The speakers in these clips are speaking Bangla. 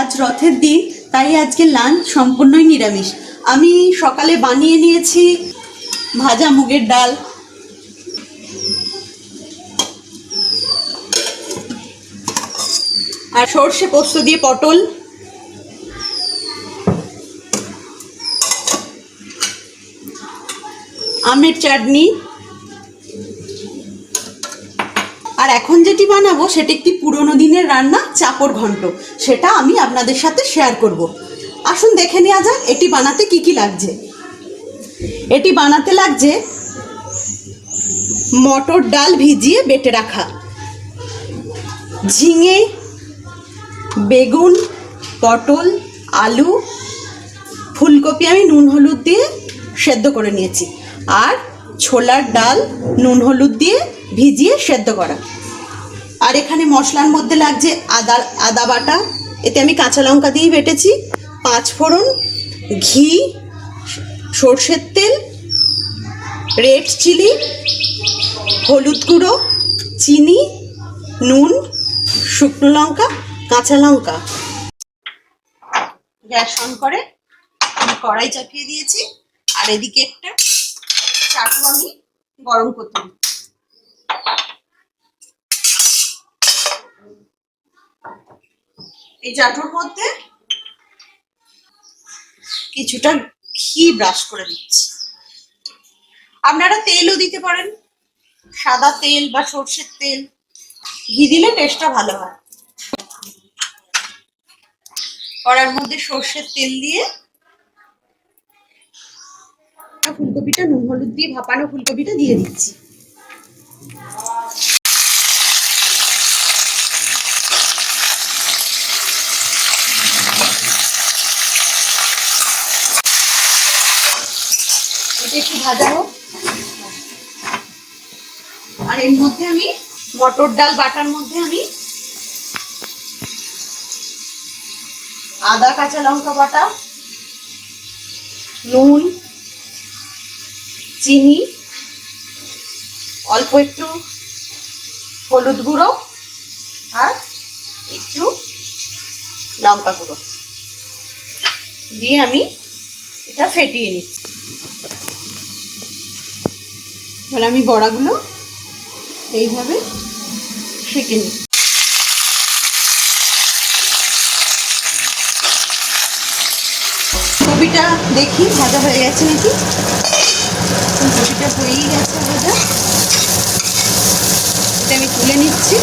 আজ রথের দিন, তাই আজকে লাঞ্চ সম্পূর্ণই নিরামিষ। আমি সকালে বানিয়ে নিয়েছি ভাজা মুগের ডাল। আর সর্ষে পোস্ত দিয়ে পটল। আমের চাটনি। আর এখন যেটি বানাবো, সেটি একটি পুরনো দিনের রান্না, চাপড় ঘন্ট। সেটা আমি আপনাদের সাথে শেয়ার করব। আসুন দেখে নেওয়া যাক, এটি বানাতে কি কি লাগছে। এটি বানাতে লাগছে মটর ডাল ভিজিয়ে বেটে রাখা। ঝিঙে, বেগুন, পটল, আলু, ফুলকপি আমি নুন, হলুদ দিয়ে সেদ্ধ করে নিয়েছি। আর ছোলার ডাল, নুন হলুদ দিয়ে ভিজিয়ে সেদ্ধ করা। আর এখানে মশলার মধ্যে লাগছে আদা আদা বাটা। এতে আমি কাঁচা লঙ্কা দিয়েই বেটেছি। পাঁচ ফোড়ন, ঘি, সর্ষের তেল, রেড চিলি, হলুদ গুঁড়ো, চিনি, নুন, শুকনো লঙ্কা, কাঁচা লঙ্কা। গ্যাস অন করে আমি কড়াই চাপিয়ে দিয়েছি। আর এদিকে একটা চাটু আমি গরম করতে এই চাটুর মধ্যে কিছুটা ঘি ব্রাশ করে দিচ্ছি। আপনারা তেলও দিতে পারেন। সাদা তেল বা সর্ষের তেল। ঘি দিলে টেস্টটা ভালো হয়। কড়ার মধ্যে সর্ষের তেল দিয়ে ফুলকপিটা নুন, হলুদ দিয়ে ভাপানো ফুলকপিটা দিয়ে দিচ্ছি। একটু ভাজা হোক। আর এর মধ্যে আমি মটর ডাল, বাটার মধ্যে আমি আদা, কাঁচা লঙ্কা বাটা, নুন চিনি, অল্প একটু হলুদ গুঁড়ো আর একটু লঙ্কা গুঁড়ো। দিয়ে আমি এটা ফেটিয়ে নিচ্ছি। এবার আমি বড়াগুলো এইভাবে সেঁকে নিই ছবিটা দেখি ভাজা হয়ে গেছে নাকি? কপিটা হয়েই গেছে ভাজা এটা আমি তুলে নিচ্ছি।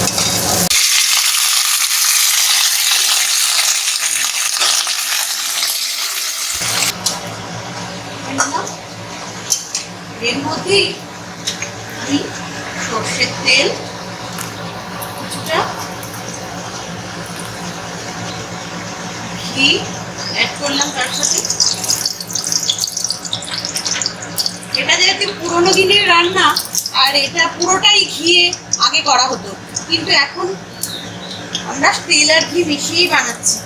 এর মধ্যেই আমি সর্ষের তেল কিছুটা ঘি অ্যাড করলাম তার সাথে। এটা যেহেতু পুরোনো দিনের রান্না, আর এটা পুরোটাই ঘিয়ে আগে করা হতো। কিন্তু এখন আমরা তেল আর ঘি মিশিয়েই বানাচ্ছি।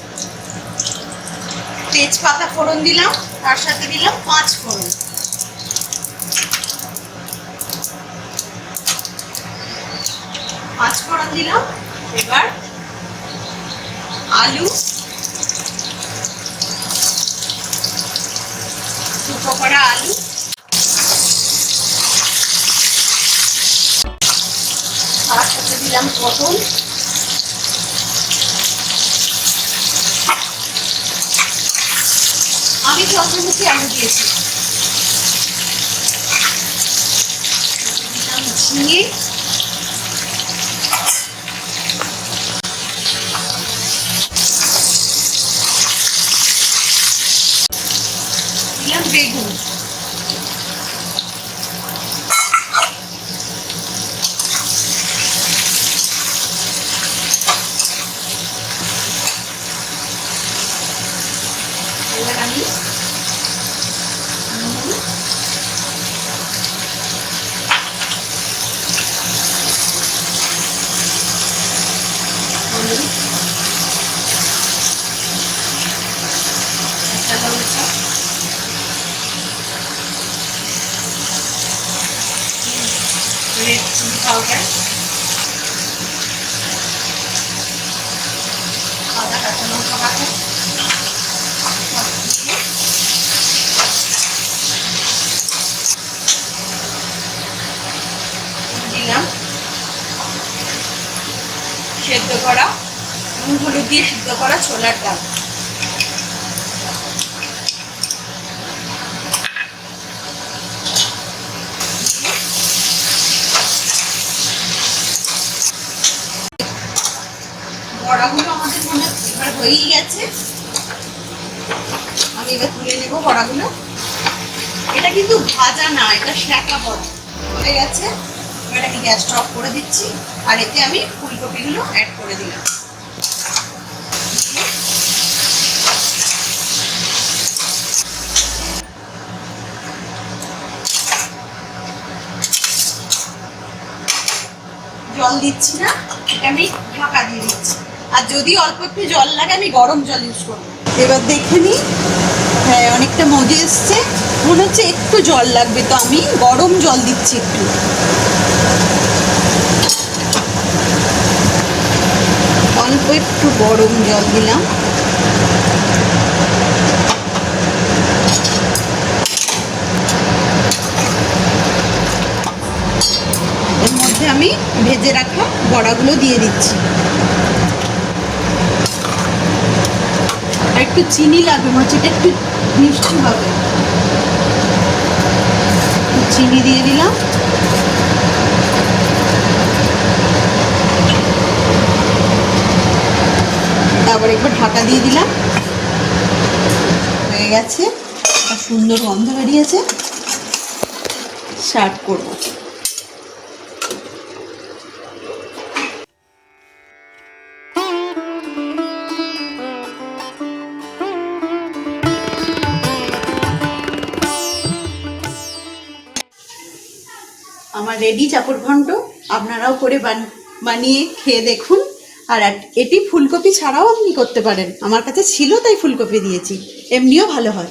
তেজপাতা ফোড়ন দিলাম, তার সাথে দিলাম পাঁচ ফোড়ন। পাঁচ ফোড়ন দিলাম, এবার আলু শুকো করা আলু তার সাথে দিলাম পটল আমি চন্দ্রমুখী আলু দিয়েছি। দিলাম ঝিঙে। বেগুন। এবার আমি পাউডার আদা কাঁচা লঙ্কা বাটা সেদ্ধ করা নুন হলুদ দিয়ে সিদ্ধ করা ছোলার ডাল। আমাদের এবার হয়েই গেছে। আমি এবার তুলে নেব এটা কিন্তু ভাজা না, এটা হয়ে গেছে। এবার আমি করে দিচ্ছি। আর এতে আমি ফুলকপিগুলো অ্যাড করে দিলাম। জল দিচ্ছি না আমি ঢাকা দিয়ে দিচ্ছি। আর যদি অল্প একটু জল লাগে, আমি গরম জল ইউজ করব। এবার দেখে নিই হ্যাঁ অনেকটা মজে এসছে। মনে হচ্ছে একটু জল লাগবে, তো আমি গরম জল দিচ্ছি একটু। অল্প একটু গরম জল দিলাম। এর আমি ভেজে রাখা বড়াগুলো দিয়ে দিচ্ছি। আর একটু চিনি লাগবে এটা একটু মিষ্টি হবে। চিনি দিয়ে দিলাম। তারপর একবার ঢাকা দিয়ে দিলাম। হয়ে গেছে। সুন্দর গন্ধ বেরিয়েছে। সার্ভ করব। আমার রেডি চাপড় ঘন্ট আপনারাও করে বান- বানিয়ে খেয়ে দেখুন। আর এটি ফুলকপি ছাড়াও আপনি করতে পারেন। আমার কাছে ছিল তাই ফুলকপি দিয়েছি। এমনিও ভালো হয়।